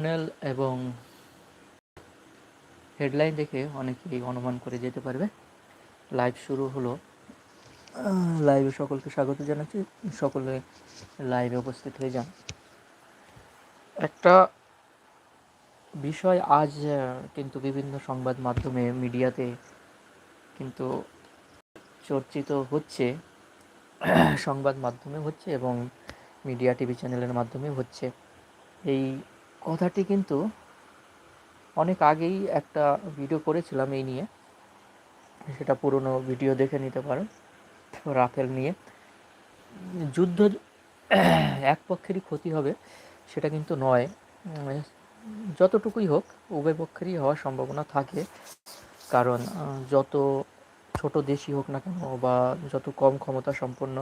Thumbnail এবং headline দেখে অনেকেই অনুমান করে যেতে পারবে। লাইভ শুরু হলো। লাইভে সকলকে স্বাগত জানাচ্ছি। সকলে লাইভে উপস্থিত হয়ে যান। একটা বিষয় আজ কিন্তু বিভিন্ন সংবাদ মাধ্যমে, মিডিয়াতে কিন্তু চর্চিত হচ্ছে, সংবাদ মাধ্যমে হচ্ছে এবং মিডিয়া, টিভি চ্যানেলের মাধ্যমে হচ্ছে। এই কথাটি কিন্তু অনেক আগেই একটা ভিডিও করেছিলাম এই নিয়ে। সেটা পুরনো ভিডিও দেখে নিতে পারো রাফেল নিয়ে। যুদ্ধ এক পক্ষেরই ক্ষতি হবে, সেটা কিন্তু নয়। যতটুকুই হোক, উভয় পক্ষেরই হওয়ার সম্ভাবনা থাকে। কারণ যত ছোট দেশই হোক না কেন বা যত কম ক্ষমতা সম্পন্ন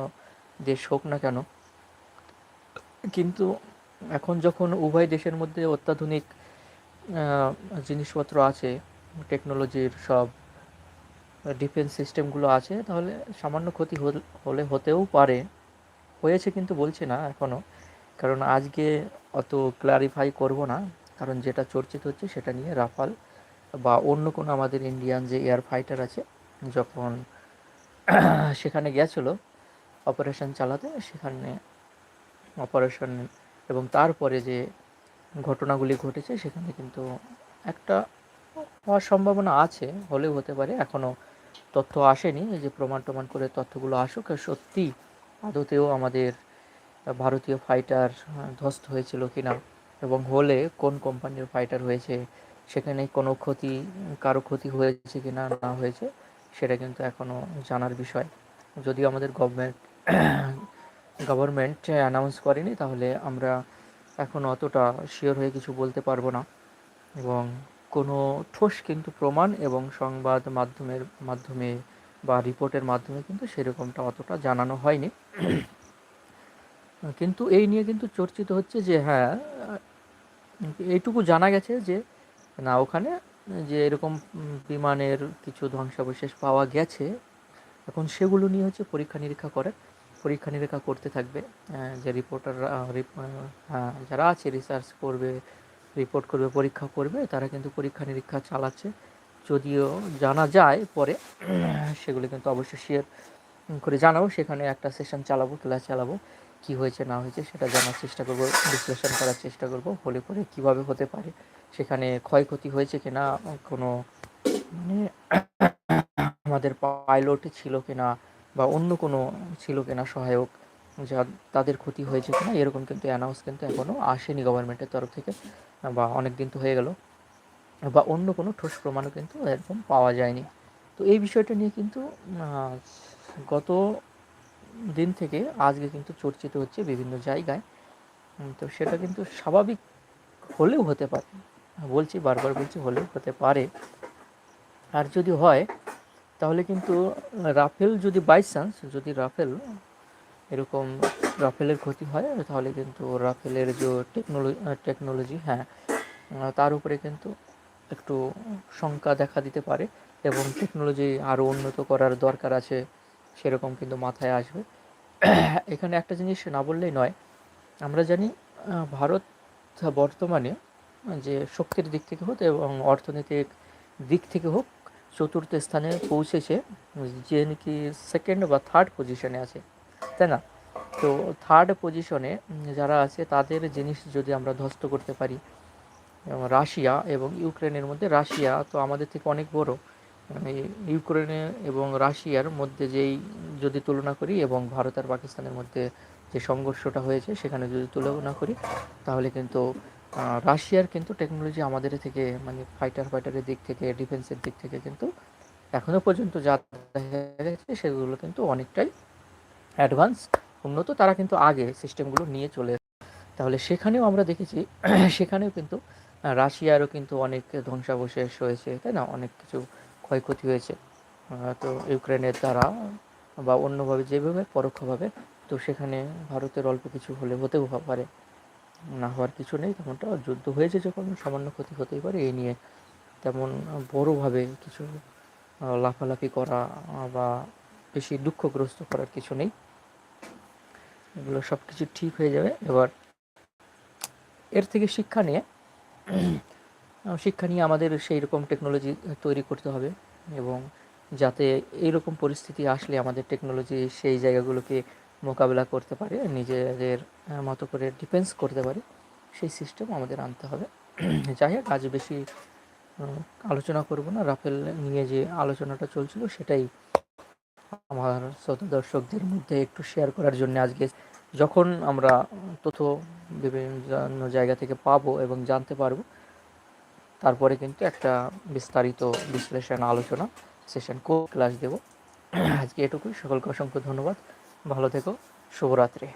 দেশ হোক না কেন, কিন্তু এখন যখন উভয় দেশের মধ্যে অত্যাধুনিক জিনিসপত্র আছে টেকনোলজির সব ডিফেন্স সিস্টেমগুলো আছে, তাহলে সামান্য ক্ষতি হল- হতেও পারে। হয়েছে কিন্তু বলছি না এখনও কারণ আজকে অত ক্লারিফাই করব না, কারণ যেটা চর্চিত হচ্ছে সেটা নিয়ে রাফাল বা অন্য কোনো আমাদের ইন্ডিয়ান যে এয়ার ফাইটার আছে, যখন সেখানে গেছিল অপারেশন চালাতে, সেখানে অপারেশন এবং তারপরে যে ঘটনাগুলি ঘটেছে সেখানে কিন্তু একটা হওয়ার সম্ভাবনা আছে, হলেও হতে পারে এখনও তথ্য আসেনি। যে প্রমাণ টমাণ করে তথ্যগুলো আসুক, আর সত্যি আদতেও আমাদের ভারতীয় ফাইটার ধ্বস্ত হয়েছিল কিনা এবং হলে কোন কোম্পানির ফাইটার হয়েছে, সেখানে কোনো ক্ষতি, কারও ক্ষতি হয়েছে কি না না হয়েছে, সেটা কিন্তু এখনও জানার বিষয়। যদিও আমাদের গভর্নমেন্ট গভর্নমেন্ট অ্যানাউন্স করেনি, তাহলে আমরা এখন অতটা শিওর হয়ে কিছু বলতে পারব না। এবং কোনো ঠোস কিন্তু প্রমাণ এবং সংবাদ মাধ্যমের মাধ্যমে বা রিপোর্টের মাধ্যমে কিন্তু সেরকমটা অতটা জানানো হয়নি। কিন্তু এই নিয়ে কিন্তু চর্চিত হচ্ছে যে হ্যাঁ এইটুকু জানা গেছে যে, না, ওখানে যে এরকম বিমানের কিছু ধ্বংসাবশেষ পাওয়া গেছে, এখন সেগুলো নিয়ে হচ্ছে পরীক্ষা নিরীক্ষা করে পরীক্ষা নিরীক্ষা করতে থাকবে। যে রিপোর্টাররা হ্যাঁ যারা আছে রিসার্চ করবে রিপোর্ট করবে, পরীক্ষা করবে, তারা কিন্তু পরীক্ষা নিরীক্ষা চালাচ্ছে। যদিও জানা যায় পরে, সেগুলো কিন্তু অবশ্যই শেয়ার করে জানাব। সেখানে একটা সেশন চালাবো ক্লাস চালাবো, কি হয়েছে, না হয়েছে, সেটা জানার চেষ্টা করব, বিশ্লেষণ করার চেষ্টা করব, হলে পরে কীভাবে হতে পারে, সেখানে ক্ষয়ক্ষতি হয়েছে কিনা, কোনো মানে আমাদের পাইলট ছিল কিনা বা অন্য কোনো ছিল কিনা সহায়ক যা তাদের ক্ষতি হয়েছে কিনা, এরকম কিন্তু অ্যানাউন্স কিন্তু এখনও আসেনি গভর্নমেন্টের তরফ থেকে, বা অনেক দিন তো হয়ে গেল, বা অন্য কোনো ঠোস প্রমাণও কিন্তু এরকম পাওয়া যায়নি। তো এই বিষয়টা নিয়ে কিন্তু গত দিন থেকে আজকে কিন্তু চর্চিত হচ্ছে বিভিন্ন জায়গায়। তো সেটা কিন্তু স্বাভাবিক হলেও হতে পারে, বলছি বারবার বলছি হলেও হতে পারে। আর যদি হয় তাহলে কিন্তু রাফেল যদি বাই চান্স যদি রাফেল এরকম রাফেলের ক্ষতি হয়, তাহলে কিন্তু রাফেলের যে টেকনোলজি টেকনোলজি হ্যাঁ তার উপরে কিন্তু একটু শঙ্কা দেখা দিতে পারে এবং টেকনোলজি আরও উন্নত করার দরকার আছে, সেরকম কিন্তু মাথায় আসবে। এখানে একটা জিনিস না বললেই নয়, আমরা জানি ভারত বর্তমানে যে শক্তির দিক থেকে হোক এবং অর্থনৈতিক দিক থেকে হোক চতুর্থ স্থানে পৌঁছেছে, যে নাকি সেকেন্ড বা থার্ড পজিশনে আছে, তাই না? তো থার্ড পজিশনে যারা আছে, তাদের জিনিস যদি আমরা ধ্বস্ত করতে পারি রাশিয়া এবং ইউক্রেনের মধ্যে, রাশিয়া তো আমাদের থেকে অনেক বড় ইউক্রেনে এবং রাশিয়ার মধ্যে যেই যদি তুলনা করি, এবং ভারত আর পাকিস্তানের মধ্যে যে সংঘর্ষটা হয়েছে, সেখানে যদি তুলনা করি, তাহলে কিন্তু রাশিয়ার কিন্তু টেকনোলজি আমাদের থেকে মানে ফাইটার ফাইটারের দিক থেকে ডিফেন্সের দিক থেকে কিন্তু এখনও পর্যন্ত যা দেখা গেছে সেগুলো কিন্তু অনেকটাই অ্যাডভান্স উন্নত। তারা কিন্তু আগে সিস্টেমগুলো নিয়ে চলে তাহলে সেখানেও আমরা দেখেছি, সেখানেও কিন্তু রাশিয়ারও কিন্তু অনেক ধ্বংসাবশেষ হয়েছে, তাই না? অনেক কিছু ক্ষয়ক্ষতি হয়েছে। তো ইউক্রেনের দ্বারা বা অন্যভাবে যেভাবে পরোক্ষভাবে, তো সেখানে ভারতের অল্প কিছু হলে হতেও পারে। না হওয়ার কিছু নেই, তেমনটা যুদ্ধ হয়েছে যখন, সামান্য ক্ষতি হতেই পারে, এই নিয়ে তেমন বড়োভাবে কিছু লাফালাফি করা বা বেশি দুঃখগ্রস্ত করার কিছু নেই। এগুলো সব কিছু ঠিক হয়ে যাবে। এবার এর থেকে শিক্ষা নিয়ে শিক্ষা নিয়ে আমাদের সেই রকম টেকনোলজি তৈরি করতে হবে এবং যাতে এইরকম পরিস্থিতি আসলে আমাদের টেকনোলজি সেই জায়গাগুলোকে মোকাবিলা করতে পারি নিজেদের মতো করে ডিফেন্স করতে পারি, সেই সিস্টেম আমাদের আনতে হবে। যাই হোক, আজ বেশি আলোচনা করব না। রাফেল নিয়ে যে আলোচনাটা চলছিল সেটাই আমার শ্রোতা দর্শকদের মধ্যে একটু শেয়ার করার জন্য আজকে যখন আমরা তথ্য বিভিন্ন জায়গা থেকে পাবো এবং জানতে পারব, তারপরে কিন্তু একটা বিস্তারিত বিশ্লেষণ আলোচনা সেশন কো ক্লাস দেব। আজকে এটুকুই। সকলকে অসংখ্য ধন্যবাদ। ভালো থেকো শুভরাত্রি।